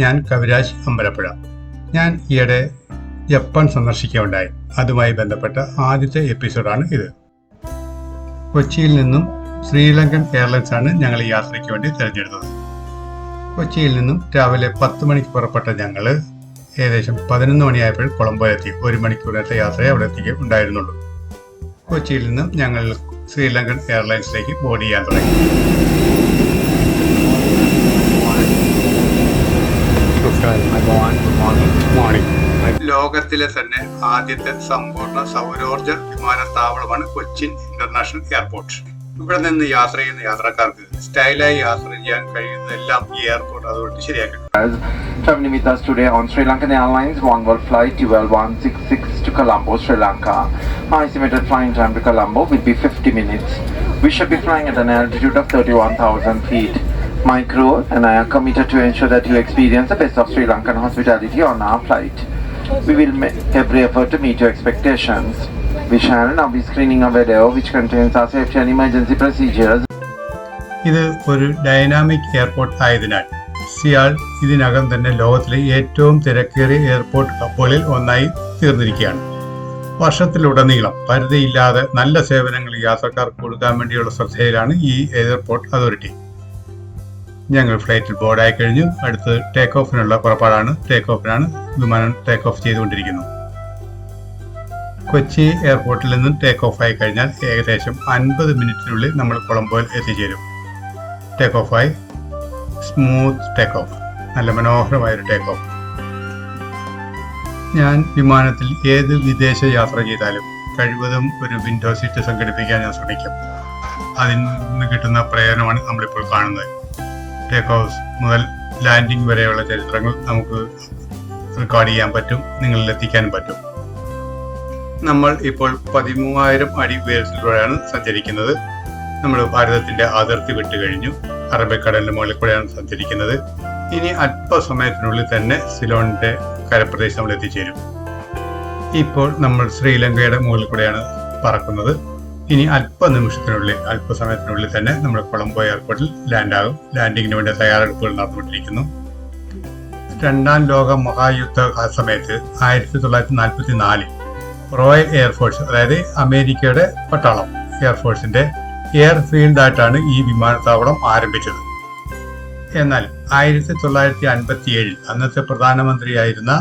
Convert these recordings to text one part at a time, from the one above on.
ഞാൻ കവിരാജ് അമ്പലപ്പുഴ. ഞാൻ ഈയിടെ ജപ്പാൻ സന്ദർശിക്കുകയുണ്ടായി അതുമായി ബന്ധപ്പെട്ട ആദ്യത്തെ എപ്പിസോഡാണ് ഇത്. കൊച്ചിയിൽ നിന്നും ശ്രീലങ്കൻ എയർലൈൻസ് ആണ് ഞങ്ങൾ യാത്രയ്ക്ക് വേണ്ടി തിരഞ്ഞെടുത്തത്. കൊച്ചിയിൽ നിന്നും രാവിലെ പത്ത് മണിക്ക് പുറപ്പെട്ട ഞങ്ങൾ ഏകദേശം പതിനൊന്ന് മണിയായപ്പോൾ കൊളംബോയിലെത്തി ഒരു മണിക്കൂറിനത്തെ യാത്രയെ അവിടെ എത്തിക്കുക ഉണ്ടായിരുന്നുള്ളൂ. കൊച്ചിയിൽ നിന്നും ഞങ്ങൾ ശ്രീലങ്കൻ എയർലൈൻസിലേക്ക് ബോർഡ് ചെയ്യാൻ തുടങ്ങി. ലോകത്തിലെ തന്നെ ആദ്യത്തെ സമ്പൂർണ സൗരോർജ വിമാനത്താവളമാണ് കൊച്ചിൻ ഇന്റർനാഷണൽ എയർപോർട്ട് ഇവിടെ നിന്ന് യാത്ര ചെയ്യുന്ന യാത്രക്കാർക്ക് സ്റ്റൈലായി യാത്ര ചെയ്യാൻ കഴിയുന്നതെല്ലാം ഈ എയർപോർട്ട് അതുകൊണ്ട് ശരിയാക്കണം Traveling with us today on Sri Lankan Airlines One World Flight UL166 to Colombo, Sri Lanka. Our estimated flying time to Colombo will be 50 minutes. We should be flying at an altitude of 31,000 feet. My crew and I are committed to ensure that you experience the best of Sri Lankan hospitality on our flight. We will make every effort to meet your expectations. We shall now be screening a video which contains our safety and emergency procedures. ഇത് ഒരു dynamic airport ആയതിനാൽ സിയാൾ ഇതിനകം തന്നെ ലോകത്തിലെ ഏറ്റവും തിരക്കേറിയ airport കപ്പുകളിൽ ഒന്നായി തീർന്നിരിക്കുകയാണ് വർഷത്തിലുടനീളം പരിധിയില്ലാതെ നല്ല സേവനങ്ങൾ യാത്രക്കാർക്ക് കൊടുക്കാൻ വേണ്ടിയുള്ള ശ്രദ്ധയിലാണ് ഈ എയർപോർട്ട് അതോറിറ്റി ഞങ്ങൾ ഫ്ലൈറ്റിൽ ബോർഡായി കഴിഞ്ഞു. അടുത്ത് ടേക്ക് ഓഫിനുള്ള പുറപ്പാടാണ്. ടേക്ക് ഓഫിനാണ് വിമാനം ടേക്ക് ഓഫ് ചെയ്തുകൊണ്ടിരിക്കുന്നു. കൊച്ചി എയർപോർട്ടിൽ നിന്നും ടേക്ക് ഓഫ് ആയി കഴിഞ്ഞാൽ ഏകദേശം അൻപത് മിനിറ്റിനുള്ളിൽ നമ്മൾ കൊളംബോയിൽ എത്തിച്ചേരും. ടേക്ക് ഓഫ് ഓഫായി സ്മൂത്ത് ടേക്ക് ഓഫ് നല്ല മനോഹരമായൊരു ടേക്ക് ഓഫ് ഞാൻ വിമാനത്തിൽ ഏത് വിദേശ യാത്ര ചെയ്താലും കഴിവതും ഒരു വിൻഡോ സീറ്റ് സംഘടിപ്പിക്കാൻ ഞാൻ ശ്രമിക്കും. അതിൽ നിന്ന് കിട്ടുന്ന പ്രയോജനമാണ് നമ്മളിപ്പോൾ കാണുന്നത്. ടേക്ക് ഓഫ് മുതൽ ലാൻഡിംഗ് വരെയുള്ള ചരിത്രങ്ങൾ നമുക്ക് റെക്കോർഡ് ചെയ്യാൻ പറ്റും നിങ്ങളിൽ എത്തിക്കാനും പറ്റും. നമ്മൾ ഇപ്പോൾ പതിമൂവായിരം അടി ഉയരത്തിലൂടെയാണ് സഞ്ചരിക്കുന്നത്. നമ്മൾ ഭാരതത്തിന്റെ അതിർത്തി വിട്ട് കഴിഞ്ഞു. അറബിക്കടലിന്റെ മുകളിൽ കൂടെയാണ് സഞ്ചരിക്കുന്നത്. ഇനി അല്പസമയത്തിനുള്ളിൽ തന്നെ സിലോണിന്റെ കരപ്രദേശം നമ്മൾ എത്തിച്ചേരും. ഇപ്പോൾ നമ്മൾ ശ്രീലങ്കയുടെ മുകളിൽ കൂടെയാണ് പറക്കുന്നത്. ഇനി അല്പ നിമിഷത്തിനുള്ളിൽ അല്പസമയത്തിനുള്ളിൽ തന്നെ നമ്മൾ കൊളംബോ എയർപോർട്ടിൽ ലാൻഡ് ആകും ലാൻഡിങ്ങിന് വേണ്ടി തയ്യാറെടുപ്പുകൾ നടന്നുകൊണ്ടിരിക്കുന്നു. രണ്ടാം ലോക മഹായുദ്ധ സമയത്ത് ആയിരത്തി തൊള്ളായിരത്തി നാൽപ്പത്തി നാലിൽ റോയൽ എയർഫോഴ്സ് അതായത് അമേരിക്കയുടെ പട്ടാളം എയർഫോഴ്സിന്റെ എയർഫീൽഡ് ആയിട്ടാണ് ഈ വിമാനത്താവളം ആരംഭിച്ചത്. എന്നാൽ ആയിരത്തി തൊള്ളായിരത്തി അൻപത്തി ഏഴിൽ അന്നത്തെ പ്രധാനമന്ത്രിയായിരുന്ന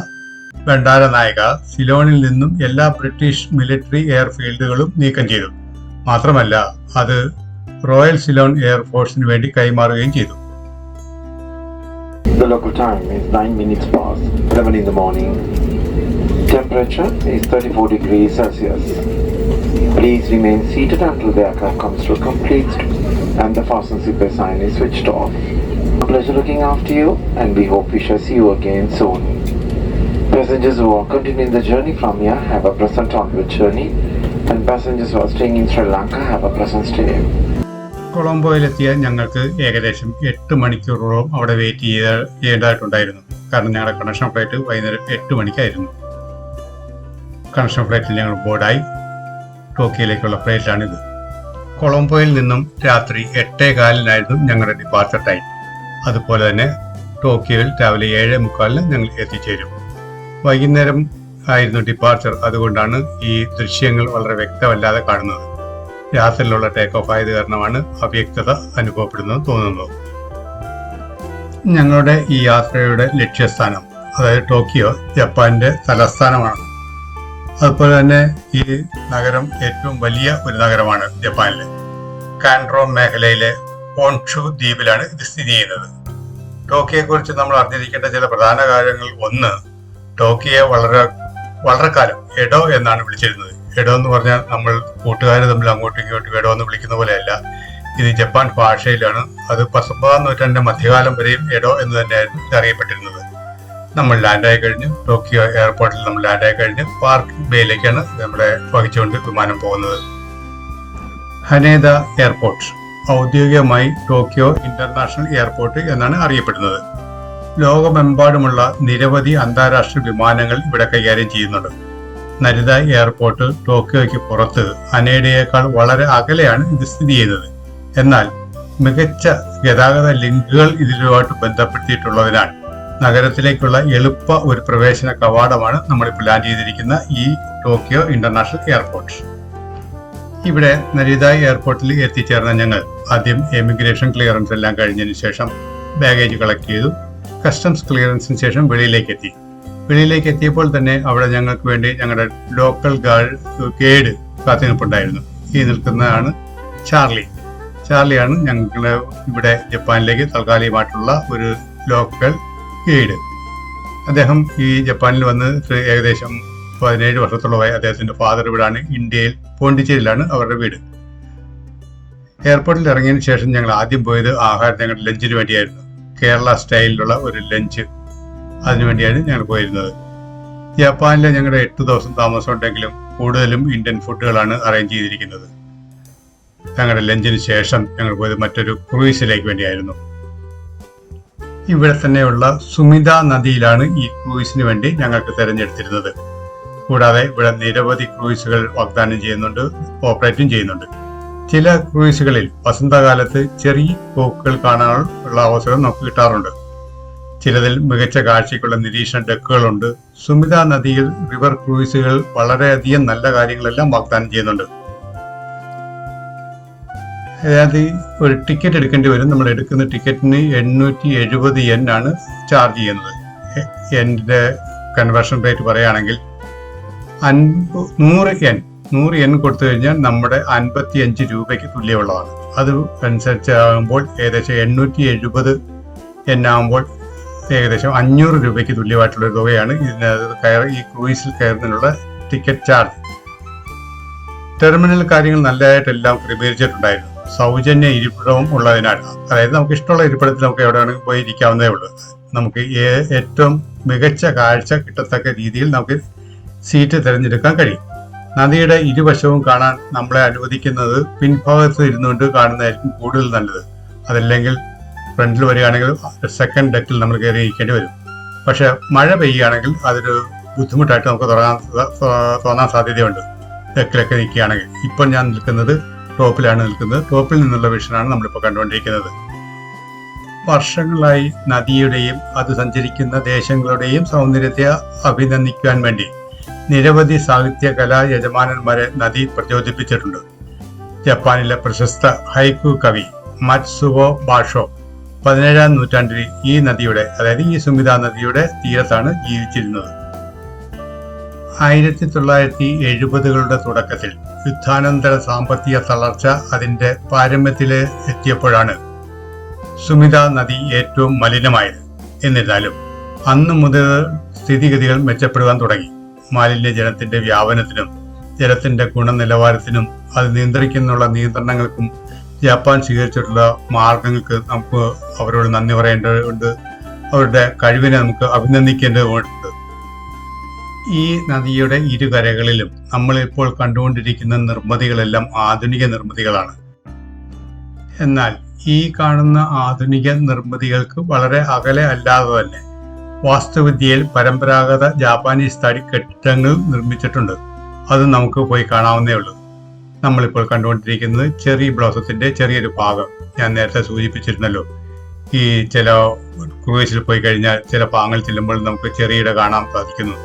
ഭണ്ഡാര നായക സിലോണിൽ നിന്നും എല്ലാ ബ്രിട്ടീഷ് മിലിറ്ററി എയർഫീൽഡുകളും നീക്കം ചെയ്തു. മാത്രമല്ല അത് റോയൽ സിലോൺ എയർഫോഴ്സിന് വേണ്ടി കൈമാറുകയും ചെയ്തു The local time is 9 minutes past 11 in the morning. Temperature is 34 degrees Celsius. Please remain seated until the aircraft comes to a complete and the fasten seatbelt sign is switched off. A pleasure looking after you and we hope we shall see you again soon. Passengers who are continuing the journey from here have a pleasant onward journey and passengers who are staying in Sri Lanka have a. കൊളംബോയിലെത്തിയ ഞങ്ങൾക്ക് ഏകദേശം എട്ട് മണിക്കൂറോളം അവിടെ wait ചെയ്ത ചെയ്യേണ്ടതായിട്ടുണ്ടായിരുന്നു. കാരണം ഞങ്ങളുടെ connection flight വൈകുന്നേരം എട്ട് മണിക്കായിരുന്നു. കണക്ഷൻ ഫ്ലൈറ്റിൽ ഞങ്ങൾ ബോർഡായി ടോക്കിയോയിലേക്കുള്ള ഫ്ലൈറ്റാണിത് കൊളംബോയിൽ നിന്നും രാത്രി എട്ടേ കാലിനായിരുന്നു ഞങ്ങളുടെ ഡിപ്പാർച്ചർ ടൈം അതുപോലെ തന്നെ ടോക്കിയോയിൽ രാവിലെ ഏഴേ മുക്കാലിന് ഞങ്ങൾ എത്തിച്ചേരും. വൈകുന്നേരം ആയിരുന്നു ഡിപ്പാർച്ചർ അതുകൊണ്ടാണ് ഈ ദൃശ്യങ്ങൾ വളരെ വ്യക്തമല്ലാതെ കാണുന്നത്. രാത്രിയിലുള്ള ടേക്ക് ഓഫ് ആയത് കാരണമാണ് അവ്യക്തത അനുഭവപ്പെടുന്നത് തോന്നുന്നത് ഞങ്ങളുടെ ഈ യാത്രയുടെ ലക്ഷ്യസ്ഥാനം അതായത് ടോക്കിയോ ജപ്പാന്റെ തലസ്ഥാനമാണ്. അതുപോലെ തന്നെ ഈ നഗരം ഏറ്റവും വലിയ ഒരു നഗരമാണ് ജപ്പാനിലെ. കാൻഡ്രോ മേഖലയിലെ ഓൺഷു ദ്വീപിലാണ് ഇത് സ്ഥിതി ചെയ്യുന്നത്. ടോക്കിയെക്കുറിച്ച് നമ്മൾ അറിഞ്ഞിരിക്കേണ്ട ചില പ്രധാന കാര്യങ്ങൾ. ഒന്ന് ടോക്കിയെ വളരെ വളരെ കാലം എഡോ എന്നാണ് വിളിച്ചിരുന്നത്. എടോ എന്ന് പറഞ്ഞാൽ നമ്മൾ കൂട്ടുകാർ തമ്മിൽ അങ്ങോട്ടും ഇങ്ങോട്ടും എടോ എന്ന് വിളിക്കുന്ന പോലെയല്ല. ഇത് ജപ്പാൻ ഭാഷയിലാണ്. അത് പത്തൊമ്പതാം നൂറ്റാണ്ടിന്റെ മധ്യകാലം വരെയും എഡോ എന്ന് തന്നെയായിരുന്നു അറിയപ്പെട്ടിരുന്നത്. നമ്മൾ ലാൻഡായി കഴിഞ്ഞു. ടോക്കിയോ എയർപോർട്ടിൽ നമ്മൾ ലാൻഡായി കഴിഞ്ഞ്. പാർക്ക് ബേയിലേക്കാണ് നമ്മളെ വഹിച്ചുകൊണ്ട് വിമാനം പോകുന്നത്. Haneda airport. ഔദ്യോഗികമായി ടോക്കിയോ ഇന്റർനാഷണൽ എയർപോർട്ട് എന്നാണ് അറിയപ്പെടുന്നത്. ലോകമെമ്പാടുമുള്ള നിരവധി അന്താരാഷ്ട്ര വിമാനങ്ങൾ ഇവിടെ കൈകാര്യം ചെയ്യുന്നുണ്ട്. നരിത എയർപോർട്ട് ടോക്കിയോയ്ക്ക് പുറത്ത് അനേഡയേക്കാൾ വളരെ അകലെയാണ് ഇത് സ്ഥിതി ചെയ്യുന്നത്. എന്നാൽ മികച്ച ഗതാഗത ലിങ്കുകൾ ഇതിലുമായിട്ട് ബന്ധപ്പെടുത്തിയിട്ടുള്ളതിനാൽ നഗരത്തിലേക്കുള്ള എളുപ്പ ഒരു പ്രവേശന കവാടമാണ് നമ്മളിപ്പോൾ പ്ലാൻ ചെയ്തിരിക്കുന്ന ഈ ടോക്കിയോ ഇന്റർനാഷണൽ എയർപോർട്ട്. ഇവിടെ നരിത എയർപോർട്ടിൽ എത്തിച്ചേർന്ന ഞങ്ങൾ ആദ്യം എമിഗ്രേഷൻ ക്ലിയറൻസ് എല്ലാം കഴിഞ്ഞതിന് ശേഷം ബാഗേജ് കളക്ട് ചെയ്തു. കസ്റ്റംസ് ക്ലിയറൻസിന് ശേഷം വെളിയിലേക്ക് എത്തി വെളിയിലേക്ക് എത്തിയപ്പോൾ തന്നെ അവിടെ ഞങ്ങൾക്ക് വേണ്ടി ഞങ്ങളുടെ ലോക്കൽ ഗാർഡ് ഗൈഡ് കാത്തുനിൽപ്പുണ്ടായിരുന്നു ഈ നിൽക്കുന്നതാണ് ചാർലി. ചാർലിയാണ് ഞങ്ങൾ ഇവിടെ ജപ്പാനിലേക്ക് തൽക്കാലികമായിട്ടുള്ള ഒരു ലോക്കൽ ഗൈഡ് അദ്ദേഹം ഈ ജപ്പാനിൽ വന്ന് ഏകദേശം പതിനേഴ് വർഷത്തോളമായി അദ്ദേഹത്തിന്റെ ഫാദർ ഇവിടാണ്. ഇന്ത്യയിൽ പോണ്ടിച്ചേരിയിലാണ് അവരുടെ വീട്. എയർപോർട്ടിൽ ഇറങ്ങിയതിന് ശേഷം ഞങ്ങൾ ആദ്യം പോയത് ആഹാരം ഞങ്ങളുടെ ലഞ്ചിന് വേണ്ടിയായിരുന്നു. കേരള സ്റ്റൈലിലുള്ള ഒരു ലഞ്ച് അതിനുവേണ്ടിയാണ് ഞങ്ങൾ പോയിരുന്നത്. ജപ്പാനിലെ ഞങ്ങളുടെ എട്ട് ദിവസം താമസം ഉണ്ടെങ്കിലും കൂടുതലും ഇന്ത്യൻ ഫുഡുകളാണ് അറേഞ്ച് ചെയ്തിരിക്കുന്നത്. ഞങ്ങളുടെ ലഞ്ചിന് ശേഷം ഞങ്ങൾ പോയത് മറ്റൊരു ക്രൂയിസിലേക്ക് വേണ്ടിയായിരുന്നു. ഇവിടെ തന്നെയുള്ള സുമിത നദിയിലാണ് ഈ ക്രൂയിസിന് വേണ്ടി ഞങ്ങൾക്ക് തിരഞ്ഞെടുത്തിരുന്നത്. കൂടാതെ ഇവിടെ നിരവധി ക്രൂയിസുകൾ വാഗ്ദാനം ചെയ്യുന്നുണ്ട് ഓപ്പറേറ്റും ചെയ്യുന്നുണ്ട്. ചില ക്രൂയിസുകളിൽ വസന്തകാലത്ത് ചെറിയ പോക്കുകൾ കാണാനുള്ള അവസരം നമുക്ക് കിട്ടാറുണ്ട്. ചിലതിൽ മികച്ച കാഴ്ചയ്ക്കുള്ള നിരീക്ഷണ ഡെക്കുകളുണ്ട്. സുമിത നദിയിൽ റിവർ ക്രൂയിസുകൾ വളരെയധികം നല്ല കാര്യങ്ങളെല്ലാം വാഗ്ദാനം ചെയ്യുന്നുണ്ട്. അതായത് ഒരു ടിക്കറ്റ് എടുക്കേണ്ടി വരും. നമ്മൾ എടുക്കുന്ന ടിക്കറ്റിന് എണ്ണൂറ്റി എഴുപത് എൻ ആണ് ചാർജ് ചെയ്യുന്നത്. എന്റെ കൺവേർഷൻ റേറ്റ് പറയുകയാണെങ്കിൽ അൻപ നൂറ് എൻ നൂറ് എൻ കൊടുത്തു കഴിഞ്ഞാൽ നമ്മുടെ അൻപത്തി അഞ്ച് രൂപയ്ക്ക് തുല്യമുള്ളതാണ്. അത് അനുസരിച്ചാകുമ്പോൾ ഏകദേശം എണ്ണൂറ്റി എഴുപത് എൻ ആകുമ്പോൾ ഏകദേശം അഞ്ഞൂറ് രൂപയ്ക്ക് തുല്യമായിട്ടുള്ള തുകയാണ് ഇതിനകത്ത് കയറി ഈ ക്രൂയിസിൽ കയറുന്നതിനുള്ള ടിക്കറ്റ് ചാർജ് ടെർമിനൽ കാര്യങ്ങൾ നല്ലതായിട്ടെല്ലാം ക്രമീകരിച്ചിട്ടുണ്ടായിരുന്നു. സൗജന്യ ഇരിപ്പിടവും ഉള്ളതിനാൽ അതായത് നമുക്ക് ഇഷ്ടമുള്ള ഇരിപ്പിടത്തിൽ നമുക്ക് എവിടെയാണ് പോയി ഇരിക്കാവുന്നതേ ഉള്ളൂ. നമുക്ക് ഏറ്റവും മികച്ച കാഴ്ച കിട്ടത്തക്ക രീതിയിൽ നമുക്ക് സീറ്റ് തിരഞ്ഞെടുക്കാൻ കഴിയും. നദിയുടെ ഇരുവശവും കാണാൻ നമ്മളെ അനുവദിക്കുന്നത് പിൻഭാഗത്ത് ഇരുന്നുകൊണ്ട് കാണുന്നതായിരിക്കും കൂടുതൽ നല്ലത്. അതല്ലെങ്കിൽ ഫ്രണ്ടിൽ വരികയാണെങ്കിൽ സെക്കൻഡ് ഡെക്കിൽ നമ്മൾ കയറി ഇരിക്കേണ്ടി വരും. പക്ഷെ മഴ പെയ്യുകയാണെങ്കിൽ അതൊരു ബുദ്ധിമുട്ടായിട്ട് നമുക്ക് തുടങ്ങാൻ തോന്നാൻ സാധ്യതയുണ്ട്. ഡെക്കിലൊക്കെ നിൽക്കുകയാണെങ്കിൽ. ഇപ്പം ഞാൻ നിൽക്കുന്നത് ടോപ്പിലാണ് നിൽക്കുന്നത്. ടോപ്പിൽ നിന്നുള്ള വിഷനാണ് നമ്മളിപ്പോൾ കണ്ടുകൊണ്ടിരിക്കുന്നത്. വർഷങ്ങളായി നദിയുടെയും അത് സഞ്ചരിക്കുന്ന ദേശങ്ങളുടെയും സൗന്ദര്യത്തെ അഭിനന്ദിക്കുവാൻ വേണ്ടി നിരവധി സാഹിത്യ കലാ യജമാനന്മാരെ നദി പ്രചോദിപ്പിച്ചിട്ടുണ്ട്. ജപ്പാനിലെ പ്രശസ്ത ഹൈക്കു കവി മത്സുവോ ബാഷോ പതിനേഴാം നൂറ്റാണ്ടിൽ ഈ നദിയുടെ അതായത് ഈ സുമിത നദിയുടെ തീരത്താണ് ജീവിച്ചിരുന്നത്. ആയിരത്തി തൊള്ളായിരത്തി എഴുപതുകളുടെ തുടക്കത്തിൽ യുദ്ധാനന്തര സാമ്പത്തിക തളർച്ച അതിന്റെ പാരമ്യത്തിൽ എത്തിയപ്പോഴാണ് സുമിത നദി ഏറ്റവും മലിനമായത്. എന്നിരുന്നാലും അന്നു മുതൽ സ്ഥിതിഗതികൾ മെച്ചപ്പെടുവാൻ തുടങ്ങി. മാലിന്യജലത്തിന്റെ വ്യാപനത്തിനും ജലത്തിന്റെ ഗുണനിലവാരത്തിനും അത് നിയന്ത്രിക്കുന്നുള്ള നിയന്ത്രണങ്ങൾക്കും ജപ്പാൻ സ്വീകരിച്ചിട്ടുള്ള മാർഗങ്ങൾക്ക് നമുക്ക് അവരോട് നന്ദി പറയേണ്ടതുണ്ട്. അവരുടെ കഴിവിനെ നമുക്ക് അഭിനന്ദിക്കേണ്ടതുണ്ട് ഈ നദിയുടെ ഇരുകരകളിലും നമ്മൾ ഇപ്പോൾ കണ്ടുകൊണ്ടിരിക്കുന്ന നിർമ്മിതികളെല്ലാം ആധുനിക നിർമ്മിതികളാണ്. എന്നാൽ ഈ കാണുന്ന ആധുനിക നിർമ്മിതികൾക്ക് വളരെ അകലെ അല്ലാതെ തന്നെ വാസ്തുവിദ്യയിൽ പരമ്പരാഗത ജാപ്പാനീസ് തടി കെട്ടിടങ്ങൾ നിർമ്മിച്ചിട്ടുണ്ട്. അത് നമുക്ക് പോയി കാണാവുന്നേ ഉള്ളൂ. നമ്മളിപ്പോൾ കണ്ടുകൊണ്ടിരിക്കുന്നത് ചെറി ബ്ലൗസത്തിന്റെ ചെറിയൊരു ഭാഗം. ഞാൻ നേരത്തെ സൂചിപ്പിച്ചിരുന്നല്ലോ. ഈ ചില ക്രൂസിൽ പോയി കഴിഞ്ഞാൽ ചില ഭാഗങ്ങൾ ചെല്ലുമ്പോൾ നമുക്ക് ചെറിയുടെ കാണാൻ സാധിക്കുന്നു.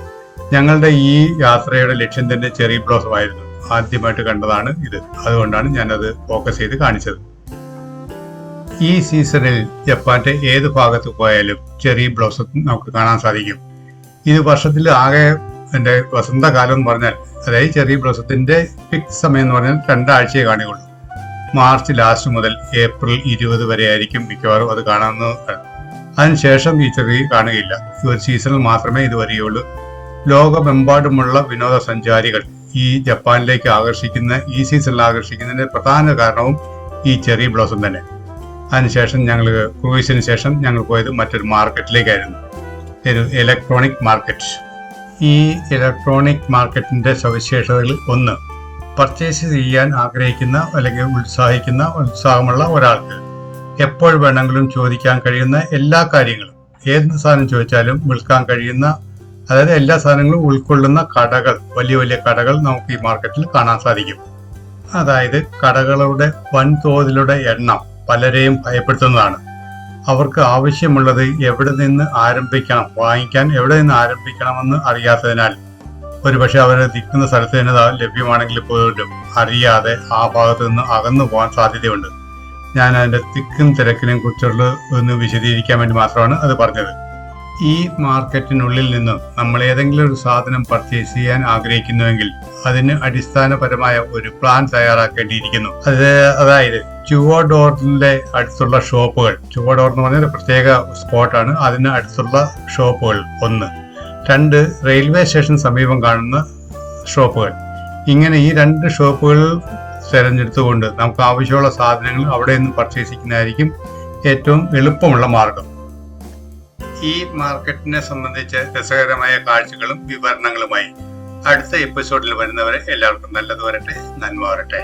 ഞങ്ങളുടെ ഈ യാത്രയുടെ ലക്ഷ്യം തന്നെ ചെറി ബ്ലൗസമായിരുന്നു. ആദ്യമായിട്ട് കണ്ടതാണ് ഇത്. അതുകൊണ്ടാണ് ഞാനത് ഫോക്കസ് ചെയ്ത് കാണിച്ചത്. ഈ സീസണിൽ ജപ്പാന്റെ ഏത് ഭാഗത്ത് പോയാലും ചെറിയ ബ്ലോസം നമുക്ക് കാണാൻ സാധിക്കും. ഇത് വർഷത്തിൽ ആകെ എന്റെ വസന്തകാലം എന്ന് പറഞ്ഞാൽ അതായത് ചെറിയ ബ്ലൗസത്തിന്റെ ഫിക്സ് സമയം എന്ന് പറഞ്ഞാൽ രണ്ടാഴ്ചയെ കാണുകയുള്ളൂ. മാർച്ച് ലാസ്റ്റ് മുതൽ ഏപ്രിൽ ഇരുപത് വരെ ആയിരിക്കും മിക്കവാറും അത് കാണാവുന്നത് അതിനുശേഷം ഈ ചെറിയ കാണുകയില്ല. ഒരു സീസണിൽ മാത്രമേ ഇത് വരികയുള്ളൂ. ലോകമെമ്പാടുമുള്ള വിനോദസഞ്ചാരികൾ ഈ ജപ്പാനിലേക്ക് ആകർഷിക്കുന്ന ഈ സീസണിൽ ആകർഷിക്കുന്നതിന്റെ പ്രധാന കാരണവും ഈ ചെറിയ ബ്ലോസം തന്നെ. അതിനുശേഷം ഞങ്ങൾ ക്രൂയിസിന് ശേഷം ഞങ്ങൾ പോയത് മറ്റൊരു മാർക്കറ്റിലേക്കായിരുന്നു. ഒരു ഇലക്ട്രോണിക് മാർക്കറ്റ് ഈ ഇലക്ട്രോണിക് മാർക്കറ്റിന്റെ സവിശേഷതകൾ ഒന്ന് പർച്ചേസ് ചെയ്യാൻ ആഗ്രഹിക്കുന്ന അല്ലെങ്കിൽ ഉത്സാഹിക്കുന്ന ഉത്സാഹമുള്ള ഒരാൾക്ക്. എപ്പോൾ വേണമെങ്കിലും ചോദിക്കാൻ കഴിയുന്ന എല്ലാ കാര്യങ്ങളും. ഏത് സാധനം ചോദിച്ചാലും വിൽക്കാൻ കഴിയുന്ന അതായത് എല്ലാ സാധനങ്ങളും ഉൾക്കൊള്ളുന്ന കടകൾ വലിയ വലിയ കടകൾ നമുക്ക് ഈ മാർക്കറ്റിൽ കാണാൻ സാധിക്കും. അതായത് കടകളുടെ വൻതോതിലുള്ള എണ്ണം പലരെയും ഭയപ്പെടുത്തുന്നതാണ്. അവർക്ക് ആവശ്യമുള്ളത് എവിടെ നിന്ന് ആരംഭിക്കണം വാങ്ങിക്കാൻ എവിടെ നിന്ന് ആരംഭിക്കണമെന്ന് അറിയാത്തതിനാൽ ഒരുപക്ഷെ അവർ നിൽക്കുന്ന സ്ഥലത്ത് തന്നെ ലഭ്യമാണെങ്കിൽ പോലും അറിയാതെ ആ ഭാഗത്ത് നിന്ന് അകന്നു പോകാൻ സാധ്യതയുണ്ട്. ഞാൻ അതിന്റെ തിക്കും തിരക്കിനെയും കുറിച്ചുള്ള ഒന്ന് വിശദീകരിക്കാൻ വേണ്ടി മാത്രമാണ് അത് പറഞ്ഞത്. ഈ മാർക്കറ്റിനുള്ളിൽ നിന്നും നമ്മൾ ഏതെങ്കിലും ഒരു സാധനം പർച്ചേസ് ചെയ്യാൻ ആഗ്രഹിക്കുന്നുവെങ്കിൽ അതിന് അടിസ്ഥാനപരമായ ഒരു പ്ലാൻ തയ്യാറാക്കേണ്ടിയിരിക്കുന്നു. അത് അതായത് ചുവഡോറിന്റെ അടുത്തുള്ള ഷോപ്പുകൾ. ചുവഡോർ എന്ന് പറഞ്ഞ ഒരു പ്രത്യേക സ്പോട്ടാണ്. അതിന് അടുത്തുള്ള ഷോപ്പുകൾ ഒന്ന്. രണ്ട് റെയിൽവേ സ്റ്റേഷൻ സമീപം കാണുന്ന ഷോപ്പുകൾ. ഇങ്ങനെ ഈ രണ്ട് ഷോപ്പുകൾ തിരഞ്ഞെടുത്തുകൊണ്ട് നമുക്ക് ആവശ്യമുള്ള സാധനങ്ങൾ അവിടെ നിന്ന് പർച്ചേസ് ചെയ്യുന്നതായിരിക്കും ഏറ്റവും എളുപ്പമുള്ള മാർഗം. ഈ മാർക്കറ്റിനെ സംബന്ധിച്ച് രസകരമായ കാഴ്ചകളും വിവരണങ്ങളുമായി അടുത്ത എപ്പിസോഡിൽ വരുന്നവരെ എല്ലാവർക്കും നല്ലത് വരട്ടെ നന്മ വരട്ടെ.